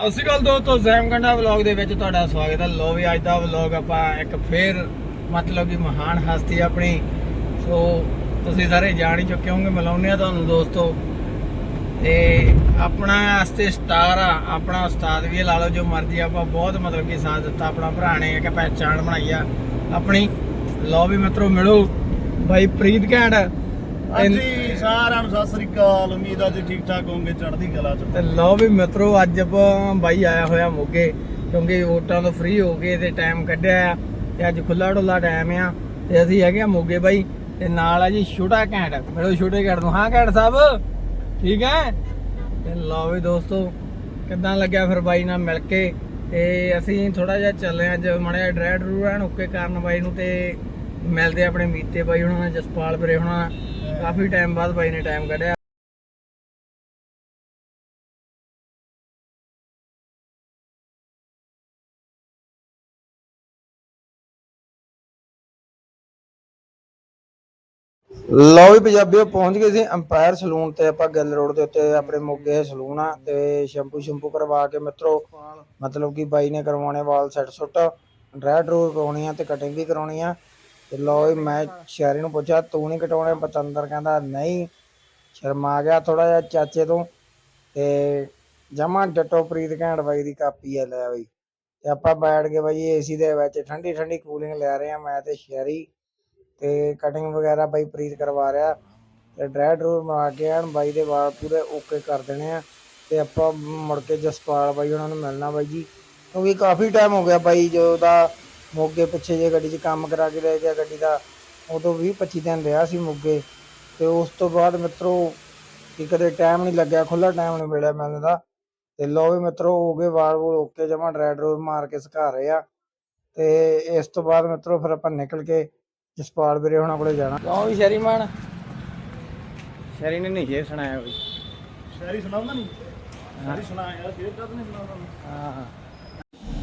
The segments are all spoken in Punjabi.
ਸਤਿ ਸ਼੍ਰੀ ਅਕਾਲ ਦੋਸਤੋ ਜ਼ੈਮ ਗੰਡਾ ਵਲੌਗ ਦੇ ਵਿੱਚ ਤੁਹਾਡਾ ਸਵਾਗਤ ਹੈ। ਲੋ ਵੀ ਅੱਜ ਦਾ ਵਲੌਗ ਆਪਾਂ ਇੱਕ ਫੇਰ ਮਤਲਬ ਕਿ ਮਹਾਨ ਹਸਤੀ ਆਪਣੀ। ਸੋ ਤੁਸੀਂ ਸਾਰੇ ਜਾਣ ਹੀ ਚੁੱਕੇ ਹੋਵੋਗੇ ਮਿਲਾਉਂਦੇ ਆ ਤੁਹਾਨੂੰ ਦੋਸਤੋ। ਤੇ ਆਪਣਾ ਵਾਸਤੇ ਸਟਾਰ ਆ, ਆਪਣਾ ਉਸਤਾਦ ਵੀ ਲਾ ਲਓ ਜੋ ਮਰਜ਼ੀ ਆਪਾਂ ਬਹੁਤ ਮਤਲਬ ਕਿ ਸਾਥ ਦਿੱਤਾ, ਆਪਣਾ ਭਰਾ ਨੇ ਇੱਕ ਪਹਿਚਾਣ ਬਣਾਈ ਆ ਆਪਣੀ। ਲੋ ਵੀ ਮਿੱਤਰੋ, ਮਿਲੋ। ਬਾਈ ਪ੍ਰੀਤ ਘੈਂਟ। ਹਾਂਜੀ ਸਾਰਿਆਂ ਨੂੰ ਸਤਿ ਸ੍ਰੀ ਅਕਾਲ। ਉਮੀਦ ਆ ਜੀ ਠੀਕ ਠਾਕ ਹੋਵੋਗੇ ਚੜ੍ਹਦੀ ਕਲਾ ਚ ਤੇ ਲਓ ਵੀ ਮਿੱਤਰੋ ਅੱਜ ਆਪਾਂ ਬਾਈ ਆਇਆ ਹੋਇਆ ਮੋਗੇ ਕਿਉਂਕਿ ਵੋਟਾਂ ਤੋਂ ਫ੍ਰੀ ਹੋ ਗਏ ਤੇ ਟਾਈਮ ਕੱਢਿਆ ਆ ਤੇ ਅੱਜ ਖੁੱਲਾ ਡੁੱਲਾ ਟਾਈਮ ਆ ਤੇ ਅਸੀਂ ਹੈਗੇ ਆ ਮੋਗੇ ਬਾਈ ਤੇ ਨਾਲ ਆ ਜੀ ਛੋਟਾ ਘੈਂਟ। ਮਿਲੋ ਛੋਟੇ ਘੈਂਟ ਨੂੰ। ਹਾਂ ਘੈਂਟ ਸਾਹਿਬ ਠੀਕ ਹੈ? ਤੇ ਲਓ ਵੀ ਦੋਸਤੋ ਕਿੱਦਾਂ ਲੱਗਿਆ ਫਿਰ ਬਾਈ ਨਾਲ ਮਿਲ ਕੇ? ਤੇ ਅਸੀਂ ਥੋੜਾ ਜਿਹਾ ਚੱਲੇ ਅੱਜ ਮੜਿਆ ਡਰਾਈਵ ਡਰੂਨ ਓਕੇ ਕਰਨ ਬਾਈ ਨੂੰ ਤੇ ਮਿਲਦੇ ਆਪਣੇ ਮੀਤੇ ਬਾਈ ਹੁਣਾਂ ਨਾਲ ਜਸਪਾਲ ਵੀਰੇ ਹੁਣਾਂ ਕਾਫੀ ਟਾਈਮ ਬਾਅਦ ਬਾਈ ਨੇ ਟਾਈਮ ਕੱਢਿਆ। ਲਓ ਵੀ ਪੰਜਾਬੀਓ, ਪਹੁੰਚ ਗਏ ਸੀ ਅੰਪਾਇਰ ਸਲੂਨ ਤੇ, ਆਪਾਂ ਗਿੱਲ ਰੋਡ ਦੇ ਉੱਤੇ ਆਪਣੇ ਮੋਗੇ ਸਲੂਨ ਆ ਤੇ ਸ਼ੈਂਪੂ ਸ਼ੈਂਪੂ ਕਰਵਾ ਕੇ ਮਿੱਤਰੋ, ਮਤਲਬ ਕਿ ਬਾਈ ਨੇ ਕਰਵਾਉਣੇ ਵਾਲ ਸੈੱਟ ਸੁੱਟ ਡਰੈ ਡਰੂ ਕਰਾਉਣੀ ਆ ਤੇ ਕਟਿੰਗ ਵੀ ਕਰਾਉਣੀ ਆ। ਤੇ ਲਓ ਮੈਂ ਸ਼ਹਿਰੀ ਨੂੰ ਪੁੱਛਿਆ, ਤੂੰ ਨਹੀਂ ਕਟਾਉਣੇ? ਪਤੰਦਰ ਕਹਿੰਦਾ, ਨਹੀਂ। ਸ਼ਰਮਾ ਗਿਆ ਥੋੜਾ ਜਿਹਾ ਚਾਚੇ ਤੋਂ ਤੇ ਜਮਾ ਡਟੋ ਪ੍ਰੀਤ ਘੈਂਟ ਬਾਈ ਦੀ ਕਾਪੀ ਆ ਲੈ ਬਈ। ਤੇ ਆਪਾਂ ਬੈਠ ਕੇ ਬਾਈ ਏਸੀ ਦੇ ਵਿੱਚ, ਠੰਡੀ ਠੰਡੀ ਕੂਲਿੰਗ ਲੈ ਰਹੇ ਆ ਮੈਂ ਤੇ ਸ਼ਹਿਰੀ ਤੇ ਕਟਿੰਗ ਵਗੈਰਾ ਬਾਈ ਪ੍ਰੀਤ ਕਰਵਾ ਰਿਹਾ। ਤੇ ਡਰੈ ਡਰੂ ਮਾਰ ਕੇ ਐਨ ਬਾਈ ਦੇ ਵਾਲ ਪੂਰੇ ਓਕੇ ਕਰ ਦੇਣੇ ਆ। ਤੇ ਆਪਾਂ ਮੁੜ ਕੇ ਜਸਪਾਲ ਬਾਈ ਉਹਨਾਂ ਨੂੰ ਮਿਲਣਾ ਬਾਈ ਜੀ। ਕਿਉਂਕਿ ਕਾਫੀ ਟਾਈਮ ਹੋ ਗਿਆ ਬਾਈ ਜੋ ਦਾ ਮੋਗੇ ਪਿੱਛੇ ਜੇ ਗੱਡੀ 'ਚ ਕੰਮ ਕਰਾ ਕੇ ਲੈ ਗਿਆ ਗੱਡੀ ਦਾ ਉਦੋਂ 20 25 ਦਿਨ ਰਿਹਾ ਸੀ ਮੋਗੇ। ਤੇ ਉਸ ਤੋਂ ਬਾਅਦ ਮਿੱਤਰੋ ਕਿ ਕਦੇ ਟਾਈਮ ਨਹੀਂ ਲੱਗਿਆ ਖੁੱਲਾ ਟਾਈਮ ਨਹੀਂ ਮਿਲਿਆ ਮੈਨੂੰ ਦਾ ਤੇ ਲੋ ਵੀ ਮਿੱਤਰੋ ਹੋ ਗਏ ਵਾਲ ਵੂਲ ਓਕੇ ਜਮਾ ਡਰਾਈ ਡਰੂ ਮਾਰ ਕੇ ਸੁਕਾ ਰਹੇ ਆ। ਤੇ ਇਸ ਤੋਂ ਬਾਅਦ ਮਿੱਤਰੋ ਫਿਰ ਆਪਾਂ ਨਿਕਲ ਕੇ ਜਸਪਾਲ ਵੀਰੇ ਹੁਣਾਂ ਕੋਲੇ ਜਾਣਾ। ਕਿਉਂ ਵੀ ਸ਼ਰੀਮਾਨ ਸ਼ਰੀ ਨੇ ਨਹੀਂ ਜੇ ਸੁਣਾਇਆ ਬਈ ਸ਼ਾਇਰੀ ਸੁਣਾਉਂਦਾ ਨਹੀਂ ਸ਼ਾਇਰੀ ਸੁਣਾਇਆ ਫੇਰ ਕਦ ਨਹੀਂ ਸੁਣਾਉਂਦਾ ਹਾਂ ਹਾਂ।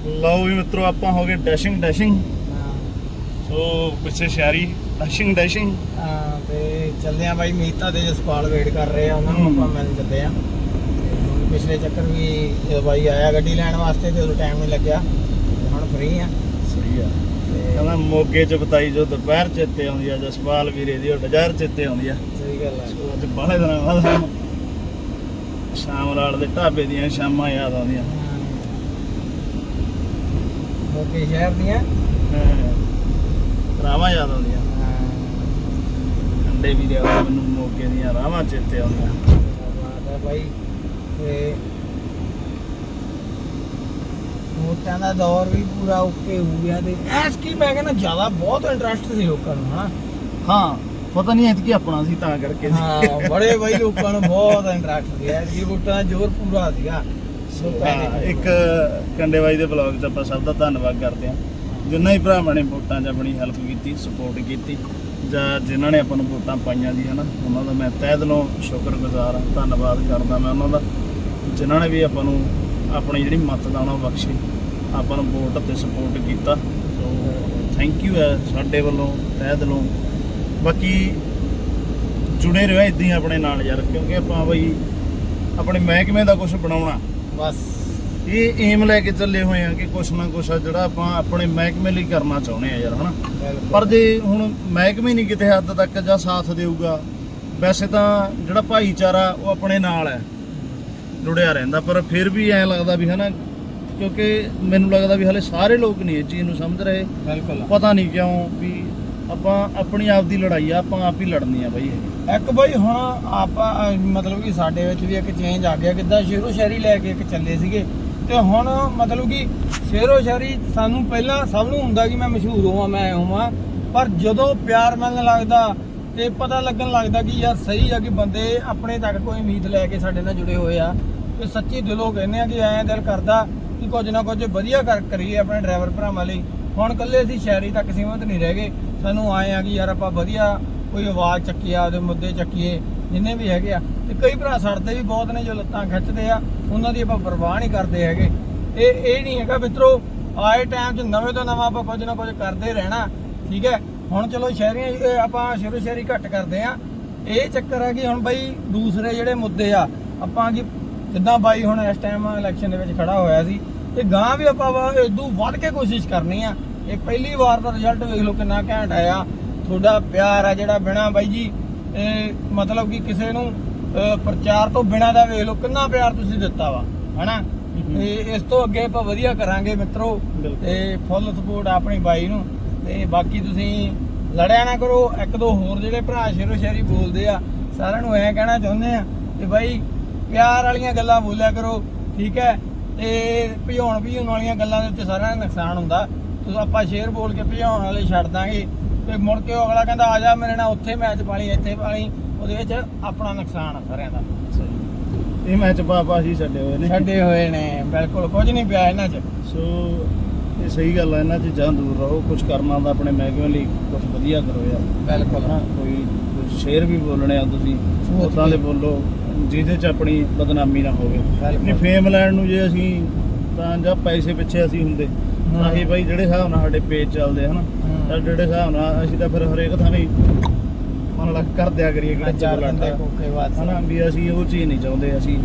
ਲਓ ਵੀ ਮਿੱਤਰੋ ਆਪਾਂ ਹੋ ਗਏ ਡੈਸ਼ਿੰਗ ਡੈਸ਼ਿੰਗ ਸੋ ਪਿੱਛੇ ਸ਼ਾਇਰੀ ਡੈਸ਼ਿੰਗ ਡੈਸ਼ਿੰਗ ਹਾਂ ਤੇ ਚੱਲਦੇ ਆ ਬਾਈ ਮੀਤਾ ਦੇ ਜਸਪਾਲ ਵੇਟ ਕਰ ਰਹੇ ਆ ਉਹਨਾਂ ਨੂੰ ਆਪਾਂ ਮਿਲਣ ਚੱਲੇ ਆ। ਪਿਛਲੇ ਚੱਕਰ ਵੀ ਬਾਈ ਆਇਆ ਗੱਡੀ ਲੈਣ ਵਾਸਤੇ ਤੇ ਉਦੋਂ ਟਾਈਮ ਨਹੀਂ ਲੱਗਿਆ ਹੁਣ ਫ੍ਰੀ ਆ। ਸਹੀ ਆ। ਕਹਿੰਦਾ ਮੋਗੇ ਚ ਬਤਾਈ ਜੋ ਦੁਪਹਿਰ ਚੇਤੇ ਆਉਂਦੀ ਆ ਜਸਪਾਲ ਵੀਰੇ ਦੀ ਉਹ ਡਜ਼ਾਰ ਚੇਤੇ ਆਉਂਦੀ ਆ। ਸਹੀ ਗੱਲ ਆ। ਅੱਜ ਬਾਹਲੇ ਦਿਨਾਂ ਬਾਅਦ। ਸ਼ਾਮ ਲਾਲ ਦੇ ਢਾਬੇ ਦੀਆਂ ਸ਼ਾਮਾਂ ਯਾਦ ਆਉਂਦੀਆਂ। ਮੋਗੇ ਸ਼ਹਿਰ ਦੀਆਂ। ਰਾਵਾਂ ਯਾਦ ਆਉਂਦੀਆਂ। ਅੰਡੇ ਵੀ ਦੇ ਮੈਨੂੰ ਮੋਗੇ ਦੀਆਂ ਰਾਵਾਂ ਚੇਤੇ ਆਉਂਦੀਆਂ। ਹੈ ਬਾਈ। ਤੇ ਵੋਟਾਂ ਦਾ ਦੌਰ ਵੀ ਪੂਰਾ ਓਕੇ ਹੋ ਗਿਆ ਤੇ ਐਸ ਕੀ ਮੈਂ ਕਹਿੰਦਾ ਜ਼ਿਆਦਾ ਬਹੁਤ ਇੰਟਰਸਟ ਸੀ ਲੋਕਾਂ ਨੂੰ ਹਨਾ? ਹਾਂ ਪਤਾ ਨਹੀਂ ਐਤਕੀ ਆਪਣਾ ਸੀ ਤਾਂ ਕਰਕੇ। ਹਾਂ ਬੜੇ ਬਾਈ ਲੋਕਾਂ ਨੂੰ ਬਹੁਤ ਇੰਟਰਸਟ ਸੀ। ਐਸ ਕੀ ਵੋਟਾਂ ਦਾ ਜ਼ੋਰ ਪੂਰਾ ਸੀਗਾ। ਦੇ ਇੱਕ ਕੰਡੇ ਬਾਈ ਦੇ ਬਲੌਗ 'ਚ ਆਪਾਂ ਸਭ ਦਾ ਧੰਨਵਾਦ ਕਰਦੇ ਹਾਂ। ਜਿੰਨਾ ਹੀ ਭਰਾਵਾਂ ਨੇ ਵੋਟਾਂ 'ਚ ਆਪਣੀ ਹੈਲਪ ਕੀਤੀ ਸਪੋਰਟ ਕੀਤੀ ਜਾਂ ਜਿਨ੍ਹਾਂ ਨੇ ਆਪਾਂ ਨੂੰ ਵੋਟਾਂ ਪਾਈਆਂ ਜੀ ਹਨਾ ਉਹਨਾਂ ਦਾ ਮੈਂ ਤਹਿ ਦਿਲੋਂ ਸ਼ੁਕਰਗੁਜ਼ਾਰ ਹਾਂ ਧੰਨਵਾਦ ਕਰਦਾ ਮੈਂ ਉਹਨਾਂ ਦਾ। ਜਿਨ੍ਹਾਂ ਨੇ ਵੀ ਆਪਾਂ ਨੂੰ ਆਪਣੀ ਜਿਹੜੀ ਮਤਦਾਨ ਉਹ ਬਖਸ਼ੀ ਆਪਾਂ ਨੂੰ ਵੋਟ ਤੇ ਸਪੋਰਟ ਕੀਤਾ। ਸੋ ਥੈਂਕ ਯੂ ਹੈ ਸਾਡੇ ਵੱਲੋਂ ਤਹਿ ਦਿਲੋਂ। ਬਾਕੀ ਜੁੜੇ ਰਹੋ ਇਦਾਂ ਹੀ ਆਪਣੇ ਨਾਲ ਯਾਰ ਕਿਉਂਕਿ ਆਪਾਂ ਬਈ ਆਪਣੇ ਮਹਿਕਮੇ ਦਾ ਕੁਝ ਬਣਾਉਣਾ। ਬਸ। ਇਹ ਏਮ ਲੈ ਕੇ ਚੱਲੇ ਹੋਏ ਆ ਕਿ ਕੁਛ ਨਾ ਕੁਛ ਆ ਜਿਹੜਾ ਆਪਾਂ ਆਪਣੇ ਮਹਿਕਮੇ ਲਈ ਕਰਨਾ ਚਾਹੁੰਦੇ ਆ ਯਾਰ ਹਨਾ? ਪਰ ਜੇ ਹੁਣ ਮਹਿਕਮੇ ਨਹੀਂ ਕਿਤੇ ਹੱਦ ਤੱਕ ਜਾਂ ਸਾਥ ਦੇਊਗਾ ਵੈਸੇ ਤਾਂ ਜਿਹੜਾ ਭਾਈਚਾਰਾ ਉਹ ਆਪਣੇ ਨਾਲ ਹੈ ਜੁੜਿਆ ਰਹਿੰਦਾ। ਪਰ ਫਿਰ ਵੀ ਐਂ ਲੱਗਦਾ ਵੀ ਹਨਾ ਕਿਉਂਕਿ ਮੈਨੂੰ ਲੱਗਦਾ ਵੀ ਹਲੇ ਸਾਰੇ ਲੋਕ ਨਹੀਂ ਇਹ ਚੀਜ਼ ਨੂੰ ਸਮਝ ਰਹੇ। ਬਿਲਕੁਲ। ਪਤਾ ਨਹੀਂ ਕਿਉਂ ਵੀ ਆਪਾਂ ਆਪਣੀ ਆਪ ਦੀ ਲੜਾਈ ਆ ਆਪਾਂ ਆਪ ਹੀ ਲੜਨੀ ਆ ਬਈ ਇਹ। ਇੱਕ ਬਾਈ ਹੁਣ ਆਪਾਂ ਅਹ, ਮਤਲਬ ਕਿ ਸਾਡੇ ਵਿੱਚ ਵੀ ਇੱਕ ਚੇਂਜ ਆ ਗਿਆ ਕਿੱਦਾਂ ਸ਼ੇਰੋ ਸ਼ਾਇਰੀ ਲੈ ਕੇ ਇੱਕ ਚੱਲੇ ਸੀਗੇ। ਤੇ ਹੁਣ ਮਤਲਬ ਕਿ ਸ਼ੇਰੋ ਸ਼ਾਇਰੀ ਸਾਨੂੰ ਪਹਿਲਾਂ ਸਭ ਨੂੰ ਹੁੰਦਾ ਕਿ ਮੈਂ ਮਸ਼ਹੂਰ ਹੋਵਾਂ ਮੈਂ ਹੋਵਾਂ। ਪਰ ਜਦੋਂ ਪਿਆਰ ਮਿਲਣ ਲੱਗਦਾ ਤੇ ਪਤਾ ਲੱਗਣ ਲੱਗਦਾ ਕਿ ਯਾਰ ਸਹੀ ਆ ਕਿ ਬੰਦੇ ਆਪਣੇ ਤੱਕ ਕੋਈ ਉਮੀਦ ਲੈ ਕੇ ਸਾਡੇ ਨਾਲ ਜੁੜੇ ਹੋਏ ਆ। ਤੇ ਸੱਚੀ ਦਿਲੋਂ ਕਹਿੰਦੇ ਆ ਕਿ ਐਂ ਦਿਲ ਕਰਦਾ ਕਿ ਕੁਝ ਨਾ ਕੁਝ ਵਧੀਆ ਕਰ ਕਰੀਏ ਆਪਣੇ ਡਰਾਈਵਰ ਭਰਾਵਾਂ ਲਈ। ਹੁਣ ਕੱਲੇ ਅਸੀਂ ਸ਼ਹਿਰੀ ਤੱਕ ਸੀਮਤ ਨਹੀਂ ਰਹਿ ਗਏ। ਸਾਨੂੰ ਆਏ ਆ ਕਿ ਯਾਰ ਆਪਾਂ ਵਧੀਆ ਕੋਈ ਆਵਾਜ਼ ਚੱਕੀਏ, ਆਪਦੇ ਮੁੱਦੇ ਚੱਕੀਏ, ਜਿੰਨੇ ਵੀ ਹੈਗੇ ਆ। ਤੇ ਕਈ ਭਰਾ ਸੜਦੇ ਵੀ ਬਹੁਤ ਨੇ ਜੋ ਲੱਤਾਂ ਖਿੱਚਦੇ ਆ, ਉਹਨਾਂ ਦੀ ਆਪਾਂ ਪਰਵਾਹ ਨਹੀਂ ਕਰਦੇ ਹੈਗੇ। ਇਹ ਇਹ ਨਹੀਂ ਹੈਗਾ ਮਿੱਤਰੋ, ਆਏ ਟਾਈਮ 'ਚ ਨਵੇਂ ਤੋਂ ਨਵਾਂ ਆਪਾਂ ਕੁਝ ਨਾ ਕੁਝ ਕਰਦੇ ਰਹਿਣਾ, ਠੀਕ ਹੈ? ਹੁਣ ਚਲੋ ਸ਼ਹਿਰੀਆਂ ਆਪਾਂ ਸ਼ੁਰੂ ਸ਼ਹਿਰੀ ਘੱਟ ਕਰਦੇ ਆ ਇਹ ਚੱਕਰ ਆ ਕਿ ਹੁਣ ਬਈ ਦੂਸਰੇ ਜਿਹੜੇ ਮੁੱਦੇ ਆ, ਆਪਾਂ ਕਿ ਜਿੱਦਾਂ ਬਾਈ ਹੁਣ ਇਸ ਟਾਈਮ ਇਲੈਕਸ਼ਨ ਦੇ ਵਿੱਚ ਖੜਾ ਹੋਇਆ ਸੀ, ਤੇ ਗਾਂ ਵੀ ਆਪਾਂ ਵਾ ਇਦੋਂ ਵੱਧ ਕੇ ਕੋਸ਼ਿਸ਼ ਕਰਨੀ ਆ। ਇਹ ਪਹਿਲੀ ਵਾਰ ਦਾ ਰਿਜ਼ਲਟ ਵੇਖ ਲਓ ਕਿੰਨਾ ਘੈਂਟ ਆਇਆ। ਤੁਹਾਡਾ ਪਿਆਰ ਆ ਜਿਹੜਾ ਬਿਨਾ ਬਾਈ ਜੀ ਇਹ ਮਤਲਬ ਕਿ ਕਿਸੇ ਨੂੰ ਪ੍ਰਚਾਰ ਤੋਂ ਬਿਨਾ ਦਾ ਵੇਖ ਲਓ ਕਿੰਨਾ ਪਿਆਰ ਤੁਸੀਂ ਦਿੱਤਾ ਵਾ ਹਨਾ? ਤੇ ਇਸ ਤੋਂ ਅੱਗੇ ਆਪਾਂ ਵਧੀਆ ਕਰਾਂਗੇ ਮਿੱਤਰੋ। ਤੇ ਫੁੱਲ ਸਪੋਰਟ ਆਪਣੀ ਬਾਈ ਨੂੰ ਤੇ ਬਾਕੀ ਤੁਸੀਂ ਲੜਿਆ ਨਾ ਕਰੋ ਇੱਕ ਦੋ ਹੋਰ ਜਿਹੜੇ ਭਰਾ ਸ਼ੇਰੋ ਸ਼ਾਇਰੀ ਬੋਲਦੇ ਆ ਸਾਰਿਆਂ ਨੂੰ ਐਂ ਕਹਿਣਾ ਚਾਹੁੰਦੇ ਆ ਤੇ ਬਾਈ ਪਿਆਰ ਵਾਲੀਆਂ ਗੱਲਾਂ ਬੋਲਿਆ ਕਰੋ ਠੀਕ ਹੈ? ਤੇ ਭਜਾਉਣ ਭਜਾਉਣ ਵਾਲੀਆਂ ਗੱਲਾਂ ਦੇ ਉੱਤੇ ਸਾਰਿਆਂ ਦਾ ਨੁਕਸਾਨ ਹੁੰਦਾ। ਤੁਸੀਂ ਆਪਾਂ ਸ਼ੇਰ ਬੋਲ ਕੇ ਭਜਾਉਣ ਵਾਲੇ ਛੱਡ ਦਾਂਗੇ। ਤੇ ਮੁੜ ਕੇ ਅਗਲਾ ਕਹਿੰਦਾ ਆ ਜਾ ਮੇਰੇ ਨਾਲ ਉੱਥੇ ਮੈਚ ਪਾਲੀ ਇੱਥੇ ਪਾਲੀ। ਉਹਦੇ ਵਿੱਚ ਆਪਣਾ ਨੁਕਸਾਨ ਆ ਸਾਰਿਆਂ ਦਾ। ਇਹ ਮੈਚ ਪਾਪਾ ਹੀ ਛੱਡੇ ਹੋਏ ਨੇ। ਛੱਡੇ ਹੋਏ ਨੇ ਬਿਲਕੁਲ ਕੁਝ ਨਹੀਂ ਪਿਆ ਇਹਨਾਂ 'ਚ। ਸੋ ਇਹ ਸਹੀ ਗੱਲ ਹੈ ਇਹਨਾਂ ਚੀਜ਼ਾਂ ਦੂਰ ਰਹੋ ਕੁਝ ਕਰਨਾ ਤਾਂ ਆਪਣੇ ਮਹਿਕਮੇ ਲਈ ਕੁਝ ਵਧੀਆ ਕਰੋ ਯਾਰ। ਬਿਲਕੁਲ। ਹਨਾ ਕੋਈ ਕੁਝ ਸ਼ੇਰ ਵੀ ਬੋਲਣੇ ਆ ਤੁਸੀਂ ਉਦਾਂ ਦੇ। ਬੋਲੋ ਜਿਹਦੇ ਚ ਆਪਣੀ ਬਦਨਾਮੀ ਨਾ ਹੋਵੇ। ਫੇਮ ਲੈਣ ਨੂੰ ਜੇ ਅਸੀਂ ਤਾਂ ਜਾਂ ਪੈਸੇ ਪਿੱਛੇ ਅਸੀਂ ਹੁੰਦੇ। ਤਾਂ ਹੀ ਬਾਈ ਜਿਹੜੇ ਹਿਸਾਬ ਨਾਲ ਸਾਡੇ ਪੇਜ ਚੱਲਦੇ ਹਨਾ। ਤਾਂ ਜਿਹੜੇ ਹਿਸਾਬ ਨਾਲ ਅਸੀਂ ਤਾਂ ਫਿਰ ਹਰੇਕ ਥਾਂ ਵੀ ਮਨ ਲੱਗ ਕਰ ਦਿਆ ਕਰੀਏ ਕਿਹੜਾ ਚਾਰ ਬੰਦੇ ਕੋਕੇ ਬਾਤ ਹਨਾ ਵੀ ਅਸੀਂ ਉਹ ਚੀਜ਼ ਨਹੀਂ ਚਾਹੁੰਦੇ ਅਸੀਂ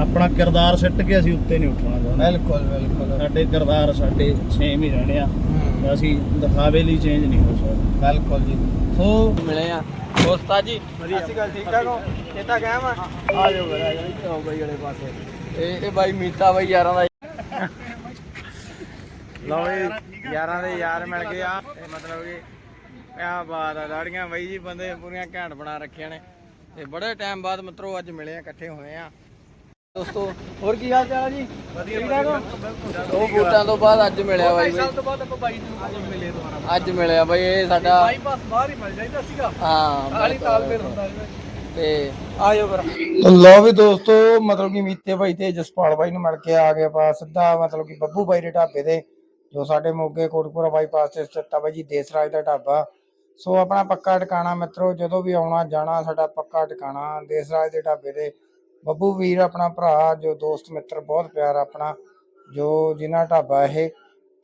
ਆਪਣਾ ਕਿਰਦਾਰ ਸਿੱਟ ਕੇ ਅਸੀਂ ਉੱਤੇ ਨਹੀਂ ਉੱਠਣਾ ਚਾਹੁੰਦੇ। ਬਿਲਕੁਲ ਬਿਲਕੁਲ। ਸਾਡੇ ਕਿਰਦਾਰ ਸਾਡੇ ਸੇਮ ਹੀ ਰਹਿਣੇ ਆ। ਅਸੀਂ ਦਿਖਾਵੇ ਲਈ ਚੇਂਜ ਨਹੀਂ ਹੋ ਸਕਦੇ। ਬਿਲਕੁਲ ਜੀ। ਸੋ ਮਿਲੇ ਆ। ਦੋਸਤਾ ਜੀ ਅਸੀਂ ਗੱਲ ਠੀਕ ਠਾਕ ਹੋ? ਇਹ ਤਾਂ ਕਹਿ ਮੈਂ ਆ ਜਾਓ ਬਾਈ ਵਾਲੇ ਪਾਸੇ। ਇਹ ਇਹ ਬਾਈ ਮੀਤਾ ਬਾਈ ਯਾਰਾਂ ਦਾ ਲਓ ਜੀ ਯਾਰਾਂ ਦੇ ਯਾਰ ਮਿਲ ਗਏ ਆ। ਇਹ ਮਤਲਬ ਕਿ ਕਿਆ ਬਾਤ ਆ ਦਾੜੀਆਂ ਬਾਈ ਜੀ ਬੰਦੇ ਪੂਰੀਆਂ ਘੈਂਟ ਬਣਾ ਰੱਖੀਆਂ ਨੇ। ਤੇ ਬੜੇ ਟਾਈਮ ਬਾਅਦ ਮਿੱਤਰੋ ਅੱਜ ਮਿਲੇ ਆ ਇਕੱਠੇ ਹੋਏ ਆ। ਦੋਸਤੋ ਹੋਰ ਕੀ ਹਾਲ ਚਾਲ ਆ ਜੀ? ਵਧੀਆ ਉਹ ਬੂਟਾਂ ਤੋਂ ਬਾਅਦ ਅੱਜ ਮਿਲਿਆ ਬਾਈ ਬਾਈ ਤੋਂ ਬਾਅਦ ਆਪਾਂ ਬਾਈ ਨੂੰ ਅੱਜ ਮਿਲੇ ਦੁਬਾਰਾ। ਅੱਜ ਮਿਲਿਆ ਬਾਈ ਇਹ ਸਾਡਾ ਬਾਈਪਾਸ ਬਾਹਰ ਹੀ ਮਿਲ ਜਾਈਦਾ ਸੀਗਾ। ਹਾਂ ਕਾਲੀ ਤਾਲਮੇਲ ਹੁੰਦਾ ਤੇ ਆਇਓ ਫਿਰ। ਲੋ ਵੀ ਦੋਸਤੋ ਮਤਲਬ ਕਿ ਮੀਤੇ ਭਾਈ ਤੇ ਜਸਪਾਲ ਭਾਈ ਨੂੰ ਮਿਲ ਕੇ ਆ ਗਏ ਆਪਾਂ ਸਿੱਧਾ ਮਤਲਬ ਕਿ ਬੱਬੂ ਭਾਈ ਦੇ ਢਾਬੇ ਤੇ। ਜੋ ਸਾਡੇ ਮੋਗੇ ਕੋਟਪੁਰਾ ਬਾਈਪਾਸ ਤੇ ਸਥਿਤ ਆ ਬਾਈ ਜੀ ਦੇਸਰਾਜ ਦਾ ਢਾਬਾ। ਸੋ ਆਪਣਾ ਪੱਕਾ ਟਿਕਾਣਾ ਮਿੱਤਰੋ, ਜਦੋਂ ਵੀ ਆਉਣਾ, ਜਾਣਾ, ਸਾਡਾ ਪੱਕਾ ਟਿਕਾਣਾ ਦੇਸਰਾਜ ਦੇ ਢਾਬੇ ਤੇ। ਬੱਬੂ ਵੀਰ ਆਪਣਾ ਭਰਾ, ਜੋ ਦੋਸਤ ਮਿੱਤਰ, ਬਹੁਤ ਪਿਆਰਾ ਆਪਣਾ, ਜੋ ਜਿਨ੍ਹਾਂ ਢਾਬਾ ਇਹ।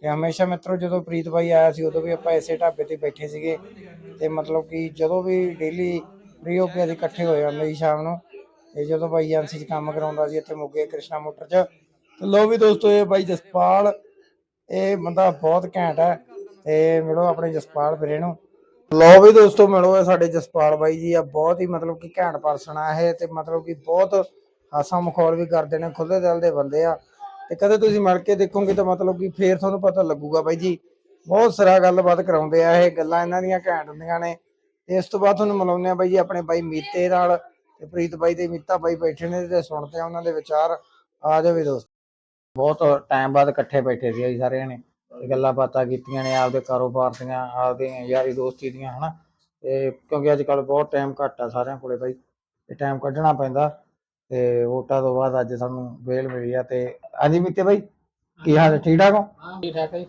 ਤੇ ਹਮੇਸ਼ਾ ਮਿੱਤਰੋ, ਜਦੋਂ ਪ੍ਰੀਤ ਬਾਈ ਆਇਆ ਸੀ, ਉਦੋਂ ਵੀ ਆਪਾਂ ਇਸੇ ਢਾਬੇ ਤੇ ਬੈਠੇ ਸੀਗੇ। ਤੇ ਮਤਲਬ ਕਿ ਜਦੋਂ ਵੀ ਡੇਲੀ ਫ੍ਰੀ ਹੋ ਕੇ ਅਸੀਂ ਇਕੱਠੇ ਹੋਏ ਜਾਂਦੇ ਸੀ ਸ਼ਾਮ ਨੂੰ। ਤੇ ਜਦੋਂ ਬਾਈ ਏਜੰਸੀ 'ਚ ਕੰਮ ਕਰਾਉਂਦਾ ਸੀ, ਇੱਥੇ ਮੋਗੇ ਕ੍ਰਿਸ਼ਨਾ ਮੋਟਰ 'ਚ। ਤੇ ਲੋ ਵੀ ਦੋਸਤੋ, ਇਹ ਬਾਈ ਜਸਪਾਲ ਇਹ ਬੰਦਾ ਬਹੁਤ ਘੈਂਟ ਹੈ ਤੇ ਮਿਲੋ ਆਪਣੇ ਜਸਪਾਲ ਵੀਰੇ ਨੂੰ। ਲੋ ਵੀ ਦੋਸਤੋ, ਮਿਲੋ ਇਹ ਸਾਡੇ ਜਸਪਾਲ ਬਾਈ ਜੀ ਆ। ਬਹੁਤ ਹੀ ਮਤਲਬ ਕਿ ਘੈਂਟ ਪਰਸਨ ਆ ਇਹ ਤੇ ਮਤਲਬ ਕਿ ਬਹੁਤ ਹਾਸਾ ਮਖੌਲ ਵੀ ਕਰਦੇ ਨੇ ਖੁੱਲੇ ਦਿਲ ਦੇ ਬੰਦੇ ਆ। ਤੇ ਕਦੇ ਤੁਸੀਂ ਮਿਲ ਕੇ ਦੇਖੋਗੇ ਤਾਂ ਮਤਲਬ ਕਿ ਫੇਰ ਤੁਹਾਨੂੰ ਪਤਾ ਲੱਗੂਗਾ ਬਾਈ ਜੀ। ਬਹੁਤ ਸਾਰਾ ਗੱਲਬਾਤ ਕਰਾਉਂਦੇ ਆ ਇਹ, ਗੱਲਾਂ ਇਹਨਾਂ ਦੀਆਂ ਘੈਂਟ ਹੁੰਦੀਆਂ ਨੇ। ਤੇ ਇਸ ਤੋਂ ਬਾਅਦ ਤੁਹਾਨੂੰ ਮਿਲਾਉਂਦੇ ਆ ਬਾਈ ਜੀ ਆਪਣੇ ਬਾਈ ਮੀਤੇ ਨਾਲ ਤੇ ਪ੍ਰੀਤ ਬਾਈ ਤੇ ਮੀਤਾ ਬਾਈ ਬੈਠੇ ਨੇ ਤੇ ਸੁਣਦੇ ਆ ਉਹਨਾਂ ਦੇ ਵਿਚਾਰ। ਆ ਜਾਵੇ ਦੋਸਤ। ਬਹੁਤ ਟਾਈਮ ਬਾਅਦ ਇਕੱਠੇ ਬੈਠੇ ਸੀ ਅਸੀਂ ਸਾਰੇ ਨੇ। ਗੱਲਾਂ ਬਾਤਾਂ ਕੀਤੀਆਂ ਨੇ, ਆਪਦੇ ਕਾਰੋਬਾਰ ਦੀਆਂ, ਆਪਦੇ ਯਾਰੀ ਦੋਸਤੀ ਦੀਆਂ, ਹਨਾ। ਤੇ ਕਿਉਂਕਿ ਅੱਜ ਕੱਲ ਬਹੁਤ ਟਾਈਮ ਘੱਟ ਆ ਸਾਰਿਆਂ ਕੋਲੇ ਬਾਈ। ਤੇ ਟਾਈਮ ਕੱਢਣਾ ਪੈਂਦਾ ਤੇ ਵੋਟਾਂ ਤੋਂ ਬਾਅਦ ਅੱਜ ਸਾਨੂੰ ਵੇਲ ਮਿਲੀ ਆ ਤੇ। ਹਾਂਜੀ ਮੀਤੇ ਬਾਈ, ਕੀ ਹਾਲ ਠੀਕ ਠਾਕ ਹੋ? ਠੀਕ ਠਾਕ ਹੈ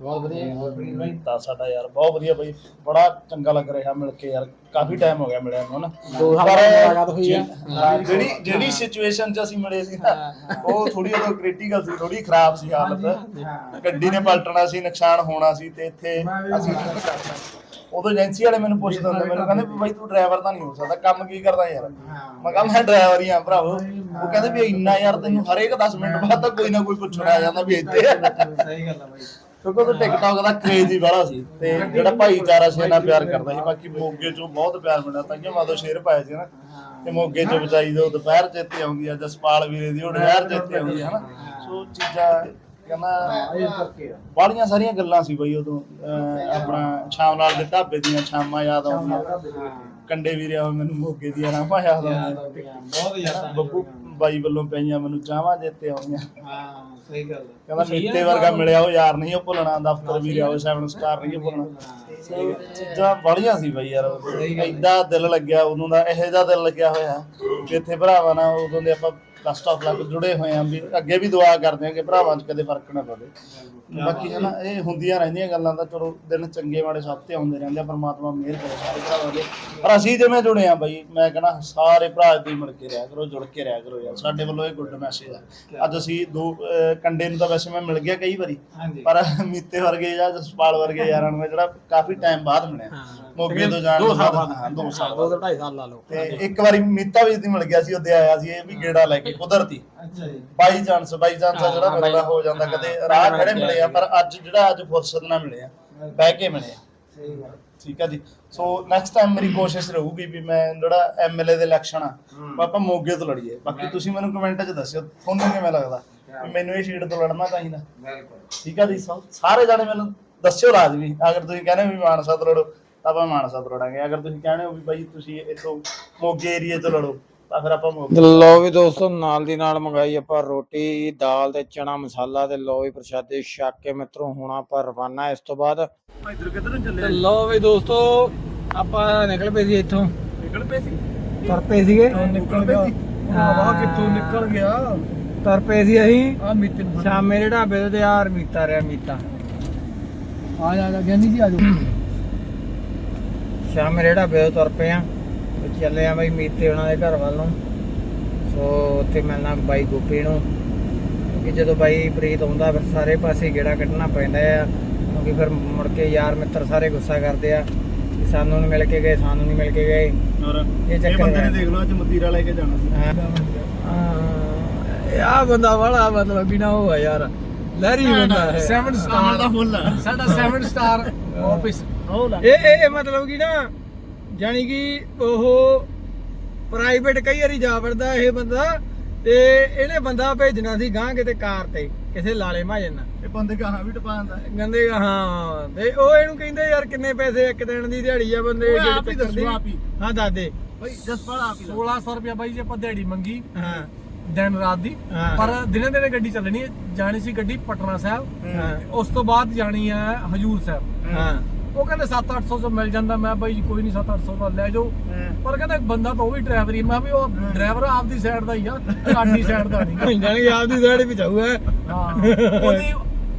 ਬਹੁਤ ਵਧੀਆ ਹੋਰ ਪ੍ਰੀਤ ਬਾਈ। ਤਾਂ ਸਾਡਾ ਯਾਰ ਬਹੁਤ ਵਧੀਆ ਬਈ। ਬੜਾ ਚੰਗਾ ਲੱਗ ਰਿਹਾ ਮਿਲ ਕੇ ਯਾਰ। ਕਾਫੀ ਟਾਈਮ ਹੋ ਗਿਆ ਮਿਲਿਆ ਨੂੰ ਨਾ ਦੋ ਬਾਅਦ ਮੁਲਾਕਾਤ ਹੋਈ ਆ। ਹਾਂ, ਜਿਹੜੀ ਜਿਹੜੀ ਸਿਚੁਏਸ਼ਨ 'ਚ ਅਸੀਂ ਮਿਲੇ ਸੀ ਨਾ ਉਹ ਥੋੜੀ ਉਦੋਂ ਕ੍ਰਿਟੀਕਲ ਸੀ ਥੋੜੀ ਖਰਾਬ ਸੀ ਹਾਲਤ। ਗੱਡੀ ਨੇ ਪਲਟਣਾ ਸੀ ਨੁਕਸਾਨ ਹੋਣਾ ਸੀ ਤੇ ਇੱਥੇ ਅਸੀਂ ਉਦੋਂ ਏਜੰਸੀ ਵਾਲੇ ਮੈਨੂੰ ਪੁੱਛਦੇ ਹੁੰਦੇ ਮੈਨੂੰ ਕਹਿੰਦੇ ਵੀ ਬਾਈ ਤੂੰ ਡਰਾਈਵਰ ਤਾਂ ਨਹੀਂ ਹੋ ਸਕਦਾ ਕੰਮ ਕੀ ਕਰਦਾ ਯਾਰ? ਮੈਂ ਕਿਹਾ ਮੈਂ ਡਰਾਈਵਰ ਹੀ ਆ ਭਰਾਵੋ। ਉਹ ਕਹਿੰਦੇ ਵੀ ਇੰਨਾ ਯਾਰ ਤੈਨੂੰ ਹਰੇਕ 10 ਮਿੰਟ ਬਾਅਦ ਤਾਂ ਕੋਈ ਨਾ ਕੋਈ ਪੁੱਛਣ ਆ ਜਾਂਦਾ ਵੀ ਇੱਥੇ। ਸਹੀ ਗੱਲ ਆ ਬਾਈ। ਕਿਉਂਕਿ ਉਹ ਟਿਕਟੌਕ ਦਾ ਕ੍ਰੇਜ਼ ਹੀ ਬੜਾ ਸੀ ਤੇ ਜਿਹੜਾ ਭਾਈਚਾਰਾ ਸੀ ਇਹਨਾਂ ਪਿਆਰ ਕਰਦਾ ਸੀ, ਬਾਕੀ ਮੋਗੇ ਚੋਂ ਬਹੁਤ ਪਿਆਰ ਮਿਲਿਆ ਤਾਂ ਕਿ ਮਾਦੋ ਸ਼ੇਰ ਪਾਇਆ ਸੀ ਨਾ ਤੇ ਮੋਗੇ ਚੋਂ ਬਚਾਈ ਜੋ ਦੁਪਹਿਰ ਚੇਤੇ ਆਉਂਦੀ ਆ ਜਸਪਾਲ ਵੀਰੇ ਦੀ ਉਹ ਦੁਪਹਿਰ ਚੇਤੇ ਆਉਂਦੀ ਆ ਹਨਾ। ਸੋ ਚੀਜ਼ਾਂ ਕਹਿੰਦਾ ਬੜੀਆਂ ਸਾਰੀਆਂ ਗੱਲਾਂ ਸੀ ਬਈ ਉਦੋਂ ਅਹ ਆਪਣਾ ਸ਼ਾਮ ਨਾਲ ਦੇ ਢਾਬੇ ਦੀਆਂ ਸ਼ਾਮਾਂ ਯਾਦ ਆਉਂਦੀਆਂ। ਕੰਡੇ ਵੀਰੇ ਆ ਮੈਨੂੰ ਮੋਗੇ ਦੀਆਂ ਰਾਮਾਂ ਯਾਦ ਆਉਂਦੀਆਂ। ਬਹੁਤ ਜ਼ਿਆਦਾ ਬੱਬੂ ਬਾਈ ਵੱਲੋਂ ਪਈਆਂ ਮੈਨੂੰ ਚਾਹਾਂ ਚੇਤੇ ਆਉਂਦੀਆਂ। ਹਾਂ ਸਹੀ ਗੱਲ। ਕਹਿੰਦਾ ਮੀਤੇ ਵਰਗਾ ਮਿਲਿਆ ਉਹ ਯਾਰ ਨਹੀਂ ਉਹ ਭੁੱਲਣਾ ਦਫ਼ਤਰ ਵੀ ਲਿਆਓ ਸੈਵਨ ਸਟਾਰ ਨਹੀਂ ਉਹ ਭੁੱਲਣਾ। ਚੀਜ਼ਾਂ ਬੜੀਆਂ ਸੀ ਬਈ ਯਾਰ ਐਡਾ ਦਿਲ ਲੱਗਿਆ ਉਦੋਂ ਦਾ ਇਹੋ ਜਿਹਾ ਦਿਲ ਲੱਗਿਆ ਹੋਇਆ। ਕਿ ਇੱਥੇ ਭਰਾਵਾਂ ਨਾਲ ਉਦੋਂ ਦੇ ਆਪਾਂ ਕਸਟ ਆਫ ਲੱਗ ਜੁੜੇ ਹੋਏ ਆ ਵੀ ਅੱਗੇ ਵੀ ਦੁਆ ਕਰਦੇ ਆ ਕਿ ਭਰਾਵਾਂ 'ਚ ਕਦੇ ਫ਼ਰਕ ਨਾ ਪਵੇ। ਬਾਕੀ ਹੈ। ਨਾ ਇਹ ਹੁੰਦੀਆਂ ਰਹਿੰਦੀਆਂ ਗੱਲਾਂ ਤਾਂ ਚਲੋ ਦਿਨ ਚੰਗੇ ਮਾੜੇ ਸਭ ਤੇ ਆਉਂਦੇ ਰਹਿੰਦੇ ਆ ਪਰਮਾਤਮਾ ਮਿਹਰ ਕਰੇ ਸਾਰੇ ਭਰਾਵਾਂ ਦੇ। ਪਰ ਅਸੀਂ ਜਿਵੇਂ ਜੁੜੇ ਆ ਬਈ ਮੈਂ ਕਹਣਾ ਸਾਰੇ ਭਰਾ ਦੀ ਮਿਲ ਕੇ ਰਿਹਾ ਕਰੋ ਜੁੜ ਕੇ ਰਿਹਾ ਕਰੋ ਯਾਰ ਸਾਡੇ ਵੱਲੋਂ ਇਹ ਗੁੱਡ ਮੈਸੇਜ ਆ। ਅੱਜ ਅਸੀਂ ਦੋ ਕੰਡੇ ਨੂੰ ਤਾਂ ਵੈਸੇ ਮੈਂ ਮਿਲ ਗਿਆ ਕਈ ਵਾਰੀ ਪਰ ਮੀਤੇ ਵਰਗੇ ਜਾਂ ਜਸਪਾਲ ਵਰਗੇ ਯਾਰਾਂ ਨੂੰ ਜਿਹੜਾ ਕਾਫੀ ਟਾਈਮ ਬਾਅਦ ਮਿਲਿਆ। ਮੋਗੇ ਤੋਂ ਜਾਣ ਦੋ ਸਾਲ ਬਾਅਦ। ਬਾਅਦ। ਹਾਂ 2 ਸਾਲ ਦੋ ਤੋਂ ਢਾਈ ਸਾਲ ਲਾ ਲਓ। ਤੇ ਇੱਕ ਵਾਰੀ ਮੀਤਾ ਵੀ ਦੀ ਮਿਲ ਗਿਆ ਸੀ ਉਹਦੇ ਆਇਆ ਸੀ ਇਹ ਵੀ ਗੇੜਾ ਲੈ ਕੇ ਕੁਦਰਤੀ। ਅੱਛਾ ਜੀ। ਬਾਈ ਚਾਂਸ ਬਾਈ ਚਾਂਸ ਜਿਹੜਾ ਮਿਲਦਾ ਹੋ ਜਾਂਦਾ ਕਦੇ। ਰਾਹ ਖੜੇ ਮਿਲੇ ਆ ਪਰ ਅੱਜ ਜਿਹੜਾ ਅੱਜ ਫੁਰਸਤ ਨਾਲ ਮਿਲੇ ਆ। ਬਹਿ ਕੇ ਮਿਲੇ ਆ। ਸਹੀ ਗੱਲ। ਠੀਕ ਆ ਜੀ। ਸੋ ਨੈਕਸਟ ਟਾਈਮ ਮੇਰੀ ਕੋਸ਼ਿਸ਼ ਰਹੂਗੀ ਵੀ ਮੈਂ ਜਿਹੜਾ ਐਮਐਲਏ ਦੇ ਇਲੈਕਸ਼ਨ ਆ ਆਪਾਂ ਮੋਗੇ ਤੋਂ ਲੜੀਏ। ਬਾਕੀ ਤੁਸੀਂ ਮੈਨੂੰ ਕਮੈਂਟ 'ਚ ਦੱਸਿਓ ਤੁਹਾਨੂੰ ਕਿਵੇਂ ਲੱਗਦਾ? ਵੀ ਮੈਨੂੰ ਇਹ ਸੀਟ ਤੋਂ ਲੜਨਾ ਚਾਹੀਦਾ। ਬਿਲਕੁਲ। ਠੀਕ ਆ ਜੀ। ਸੋ ਸਾਰੇ ਜਾਣੇ ਮੈਨੂੰ ਦੱਸਿਓ ਲਾਜ਼ਮੀ ਅਗਰ ਤੁਸੀਂ ਕਹਿੰਦੇ ਵੀ ਮਾਨਸਾ ਤੋਂ ਲੜੋ ਤਾਂ ਆਪਾਂ ਮਾਨਸਾ ਤੋਂ ਲੜਾਂਗੇ। ਅਗਰ ਤੁਸੀਂ ਕਹਿੰਦੇ ਹੋ ਵੀ ਬਾਈ ਤੁਸੀਂ ਇੱਥੋਂ ਮੋਗੇ ਏਰੀਏ ਤੋਂ ਲੜੋ ਤਾਂ ਫਿਰ ਆਪਾਂ ਮੋਗੇ ਲੋ ਵੀ ਦੋਸਤੋ ਨਾਲ ਦੀ ਨਾਲ ਮੰਗਾਈ ਆਪਾਂ ਰੋਟੀ ਦਾਲ ਤੇ ਚਣਾ ਮਸਾਲਾ ਤੇ ਲੋ ਵੀ ਪ੍ਰਸ਼ਾਦੇ ਛਕ ਕੇ ਮਿੱਤਰੋ ਹੁਣ ਆਪਾਂ ਰਵਾਨਾ ਇਸ ਤੋਂ ਬਾਅਦ। ਇੱਧਰ ਕਿੱਧਰ ਨੂੰ ਤੇ ਚੱਲੇ ਲਓ ਵੀ ਦੋਸਤੋ ਆਪਾਂ ਨਿਕਲ ਪਏ ਸੀ ਇੱਥੋਂ। ਨਿਕਲ ਪਏ ਸੀ? ਤੁਰ ਪਏ ਸੀਗੇ। ਨਿਕਲ ਪਏ ਵਾਹ ਕਿੱਥੋਂ ਨਿਕਲ ਗਿਆ? ਤੁਰ ਪਏ ਸੀ ਅਸੀਂ। ਆ ਮੀਤੇ ਨੂੰ ਸ਼ਾਮੇ ਦੇ ਢਾਬੇ ਤੇ ਯਾਰ ਮੀਤਾ ਰਿਆ ਮੀਤਾ। ਆ ਜਾ ਜਾ ਗਿਆਨੀ ਜੀ ਆ ਜਾਓ। ਸ਼ਾਮੇ ਢਾਬੇ ਤੋਂ ਤੁਰ ਪਏ ਆ। ਚੱਲੇ ਆ ਬਾਈ ਮੀਤੇ ਉਹਨਾਂ ਦੇ ਘਰ ਵੱਲ ਨੂੰ। ਸੋ ਉੱਥੇ ਮਿਲਣਾ ਬਾਈ ਗੋਪੀ ਨੂੰ। ਕਿ ਜਦੋਂ ਬਾਈ ਪ੍ਰੀਤ ਆਉਂਦਾ ਫਿਰ ਸਾਰੇ ਪਾਸੇ ਗੇੜਾ ਕੱਢਣਾ ਪੈਂਦਾ ਆ। ਕਿਉਂਕਿ ਫਿਰ ਮੁੜ ਕੇ ਯਾਰ ਮਿੱਤਰ ਸਾਰੇ ਗੁੱਸਾ ਕਰਦੇ ਆ। ਕਿ ਸਾਨੂੰ ਨਹੀਂ ਮਿਲ ਕੇ ਗਏ ਸਾਨੂੰ ਨਹੀਂ ਮਿਲ ਕੇ ਗਏ। ਔਰ ਇਹ ਇਹ ਚੱਕਰ ਬੰਦੇ ਨੇ ਹੈ। ਦੇਖ ਲਓ ਅੱਜ ਮਤੀਰਾ ਲੈ ਕੇ ਜਾਣਾ ਸੀ। ਆ ਬੰਦਾ ਬੜਾ ਮਤਲਬ ਬਿਨਾ ਉਹ ਆ ਯਾਰ। ਲਹਿਰੀ ਬੰਦਾ ਹੈ 7 ਸਟਾਰ ਫੁੱਲ ਆ ਸਾਡਾ 7 ਸਟਾਰ ਆਫਿਸ ਉਹ ਲੈ ਇਹ ਇਹ ਇਹ ਮਤਲਬ ਕਿ ਨਾ ਜਾਨੀ ਕਿ ਉਹ ਪ੍ਰਾਈਵੇਟ ਕਈ ਵਾਰੀ ਜਾ ਵੜਦਾ ਇਹ ਬੰਦਾ ਤੇ ਇਹਨੇ ਬੰਦਾ ਭੇਜਣਾ ਸੀ ਗਾਂ ਕਿਤੇ ਕਾਰ ਤੇ ਕਿਸੇ ਲਾਲੇ ਮਾਜਨ ਨਾਲ। ਇਹ ਬੰਦੇ ਗਾਹਾਂ ਵੀ ਟਪਾ ਜਾਂਦਾ ਕਹਿੰਦੇ ਹਾਂ ਤੇ ਉਹ ਇਹਨੂੰ ਕਹਿੰਦੇ ਯਾਰ ਕਿੰਨੇ ਪੈਸੇ ਇੱਕ ਦਿਨ ਦੀ ਦਿਹਾੜੀ ਆ ਬੰਦੇ ਜਿਹੜੇ ਦੀ। ਦੱਸੋ ਆਪ ਹੀ। ਦਾਦੇ ਬਈ ਜਸਪਾਲ ਆਪ ਹੀ 1600 ਰੁਪਏ ਬਾਈ ਜੇ ਆਪਾਂ ਦਿਹਾੜੀ ਮੰਗੀ। ਹਾਂ। ਦਿਨ ਰਾਤ ਦੀ। ਹਾਂ। ਪਰ ਦਿਨੇ ਦਿਨੇ ਗੱਡੀ ਚੱਲਣੀ ਹੈ। ਜਾਣੀ ਸੀ ਗੱਡੀ ਪਟਨਾ ਸਾਹਿਬ। ਹਾਂ। ਉਸ ਤੋਂ ਬਾਅਦ ਜਾਣੀ ਹੈ ਹਜੂਰ ਸਾਹਿਬ। ਹਾਂ। ਉਹ ਕਹਿੰਦੇ 7-800 ਚ ਮਿਲ ਜਾਂਦਾ। ਮੈਂ ਬਾਈ ਜੀ ਕੋਈ ਨਹੀਂ 7-800 ਦਾ ਲੈ ਜਾਓ। ਪਰ ਕਹਿੰਦਾ ਬੰਦਾ ਤਾਂ ਉਹ ਵੀ ਡਰਾਈਵਰ ਹੀ ਮੈਂ ਵੀ ਉਹ ਡਰਾਈਵਰ ਆਪਦੀ ਸਾਈਡ ਦਾ ਹੀ ਆ ਸਾਡੀ ਸਾਈਡ ਦਾ ਨਹੀਂ। ਜਾਨੀ ਆਪਦੀ ਦਿਹਾੜੀ ਪਿਛਾਊ ਹੈ ਹਾਂ। ਉਹਦੀ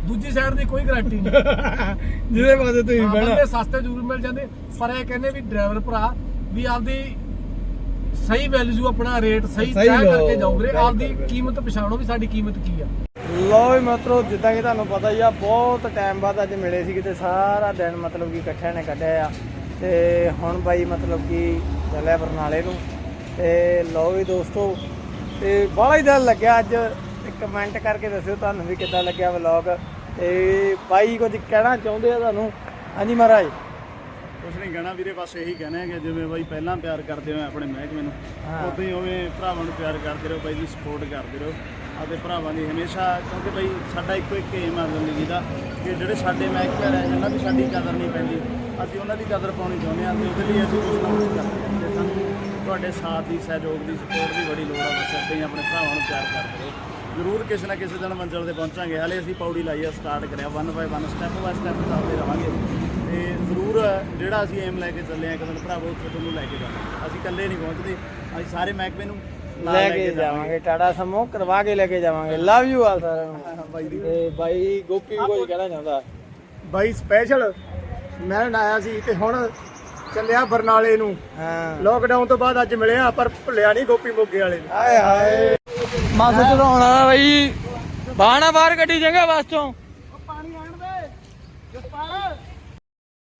ਦੂਜੀ ਸਾਈਡ ਦੀ ਕੋਈ ਗਾਰੰਟੀ ਨਹੀਂ। ਜਿਹਦੇ ਪਾਸੇ ਤੁਸੀਂ ਹਾਂ, ਬਹਿਣਾ। ਬੰਦੇ ਸਸਤੇ ਜ਼ਰੂਰ ਮਿਲ ਜਾਂਦੇ। ਪਰ ਇਹ ਕਹਿੰਦੇ ਵੀ ਡਰਾਈਵਰ ਭਰਾ ਵੀ ਆਪਦੀ ਸਹੀ ਵੈਲਿਊ ਆਪਣਾ ਰੇਟ ਸਹੀ ਸਹੀ ਤੈਅ ਲਓ, ਕਰਕੇ ਬਿਲਕੁਲ, ਆਪਦੀ ਬਿਲਕੁਲ। ਕੀਮਤ ਪਛਾਣੋ ਵੀ ਸਾਡੀ ਕੀਮਤ ਕੀ ਆ। ਲੋ ਵੀ ਮਤਲਬ ਜਿੱਦਾਂ ਕਿ ਤੁਹਾਨੂੰ ਪਤਾ ਹੀ ਆ ਬਹੁਤ ਟਾਈਮ ਬਾਅਦ ਅੱਜ ਮਿਲੇ ਸੀ ਕਿਤੇ ਸਾਰਾ ਦਿਨ ਮਤਲਬ ਕਿ ਇਕੱਠਿਆਂ ਨੇ ਕੱਢਿਆ ਆ। ਤੇ ਹੁਣ ਬਾਈ ਮਤਲਬ ਕਿ ਚੱਲਿਆ ਬਰਨਾਲੇ ਨੂੰ ਤੇ ਲੋ ਵੀ ਦੋਸਤੋ ਤੇ ਬੜਾ ਹੀ ਦਿਲ ਲੱਗਿਆ ਅੱਜ ਕਮੈਂਟ ਕਰਕੇ ਦੱਸਿਓ ਤੁਹਾਨੂੰ ਵੀ ਕਿੱਦਾਂ ਲੱਗਿਆ ਵਲੌਗ ਤੇ ਬਾਈ ਕੁਝ ਕਹਿਣਾ ਚਾਹੁੰਦੇ ਆ ਤੁਹਾਨੂੰ? ਹਾਂਜੀ ਮਹਾਰਾਜ। ਕੁਛ ਨਹੀਂ ਕਹਿਣਾ ਵੀਰੇ ਬਸ ਇਹੀ ਕਹਿਣਾ ਹੈ ਕਿ ਜਿਵੇਂ ਬਾਈ ਪਹਿਲਾਂ ਪਿਆਰ ਕਰਦੇ ਹੋ ਆਪਣੇ ਮਹਿਕਮੇ ਨੂੰ। ਉਦੋਂ ਹੀ ਉਵੇਂ ਭਰਾਵਾਂ ਨੂੰ ਪਿਆਰ ਕਰਦੇ ਰਹੋ ਬਾਈ ਦੀ ਸਪੋਰਟ ਕਰਦੇ ਰਹੋ। ਅਤੇ ਭਰਾਵਾਂ ਦੀ ਹਮੇਸ਼ਾ ਕਿਉਂਕਿ ਬਾਈ ਸਾਡਾ ਇੱਕੋ ਇੱਕ ਏਮ ਆ ਜ਼ਿੰਦਗੀ ਦਾ ਕਿ ਜਿਹੜੇ ਸਾਡੇ ਮਹਿਕਮੇ ਰਹਿ ਉਹਨਾਂ ਦੀ ਸਾਡੀ ਕਦਰ ਨਹੀਂ ਪੈਂਦੀ। ਅਸੀਂ ਉਹਨਾਂ ਦੀ ਕਦਰ ਪਾਉਣੀ ਚਾਹੁੰਦੇ ਹਾਂ ਤੇ ਉਹਦੇ ਲਈ ਅਸੀਂ ਕੁਝ ਨਾ ਕੁਝ ਕਰਦੇ ਹਾਂ। ਤੇ ਸਾਨੂੰ ਤੁਹਾਡੇ ਸਾਥ ਦੀ ਸਹਿਯੋਗ ਦੀ ਸਪੋਰਟ ਦੀ ਬੜੀ ਲੋੜ ਆ ਬਸ ਹੀ ਆਪਣੇ ਭਰਾਵਾਂ ਨੂੰ ਪਿਆਰ ਕਰਦੇ ਰਹੋ। ਜ਼ਰੂਰ ਕਿਸੇ ਨਾ ਕਿਸੇ ਦਿਨ ਮੰਜ਼ਿਲ ਤੇ ਪਹੁੰਚਾਂਗੇ। ਹਾਲੇ ਅਸੀਂ ਪੌੜੀ ਲਾਈ ਆ ਸਟਾਰਟ ਕਰਿਆ one by one step by step ਚੱਲਦੇ ਰਵਾਂਗੇ। ਤੇ ਜ਼ਰੂਰ ਜਿਹੜਾ ਅਸੀਂ ਏਮ ਲੈ ਕੇ ਚੱਲੇ ਆ ਇੱਕ ਦਿਨ ਭਰਾਵੋ ਉੱਥੇ ਤੁਹਾਨੂੰ ਲੈ ਕੇ ਜਾਣਾ ਅਸੀਂ ਇਕੱਲੇ ਨਹੀਂ ਪਹੁੰਚਦੇ ਅਸੀਂ ਸਾਰੇ ਮਹਿਕਮੇ ਨੂੰ ਲੈ ਕੇ ਜਾਵਾਂਗੇ। ਟਾਟਾ ਸਮੋ ਕਰਵਾ ਕੇ ਲੈ ਕੇ ਜਾਵਾਂਗੇ। ਲਵ ਯੂ ਆਲ ਸਾਰਿਆਂ ਨੂੰ। ਤੇ ਬਾਈ ਗੋਪੀ ਕੁਝ ਕਹਿਣਾ ਚਾਹੁੰਦਾ? ਬਾਈ ਸਪੈਸ਼ਲ ਮਿਲਣ ਆਇਆ ਸੀ ਤੇ ਹੁਣ ਚੱਲਿਆ ਬਰਨਾਲੇ ਨੂੰ। ਹਾਂ। ਲੋਕਡਾਊਨ ਤੋਂ ਬਾਅਦ ਅੱਜ ਮਿਲਿਆ ਪਰ ਭੁੱਲਿਆ ਨਹੀਂ ਗੋਪੀ ਮੋਗੇ ਵਾਲੇ ਨੂੰ। ਹਾਏ। ਹਾਏ ਮਾਸਾ ਚੜਾਉਣ ਬਈ। ਬਾਣਾ ਬਾਹਰ ਗੱਡੀ ਜੰਗਾ ਬਸ ਚੋਂ।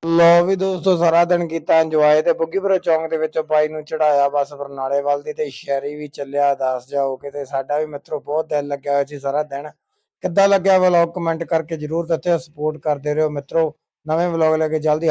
ਲੋ ਵੀ ਦੋਸਤੋ, ਸਾਰਾ ਦਿਨ ਕੀਤਾ ਇੰਜੋਏ ਤੇ ਬੁੱਗੀਪੁਰ ਚੌਂਕ ਦੇ ਵਿੱਚ ਬਾਈ ਨੂੰ ਚੜਾਇਆ ਬਸ ਬਰਨਾਲੇ ਵੱਲ ਦੀ ਤੇ ਸ਼ਹਿਰੀ ਵੀ ਚੱਲਿਆ, ਦੱਸ ਜਾਓ ਕਿਤੇ ਸਾਡਾ ਵੀ ਮਿੱਤਰੋ, ਬਹੁਤ ਦਿਲ ਲੱਗਿਆ ਹੋਇਆ ਸੀ ਸਾਰਾ ਦਿਨ। ਕਿੱਦਾਂ ਲੱਗਿਆ ਵਲੌਗ ਕਮੈਂਟ ਕਰਕੇ ਜਰੂਰ ਦੱਸਿਓ ਸਪੋਰਟ ਕਰਦੇ ਰਹੋ ਮਿੱਤਰੋ, ਨਵੇਂ ਵਲੌਗ ਲੈ ਕੇ ਜਲਦੀ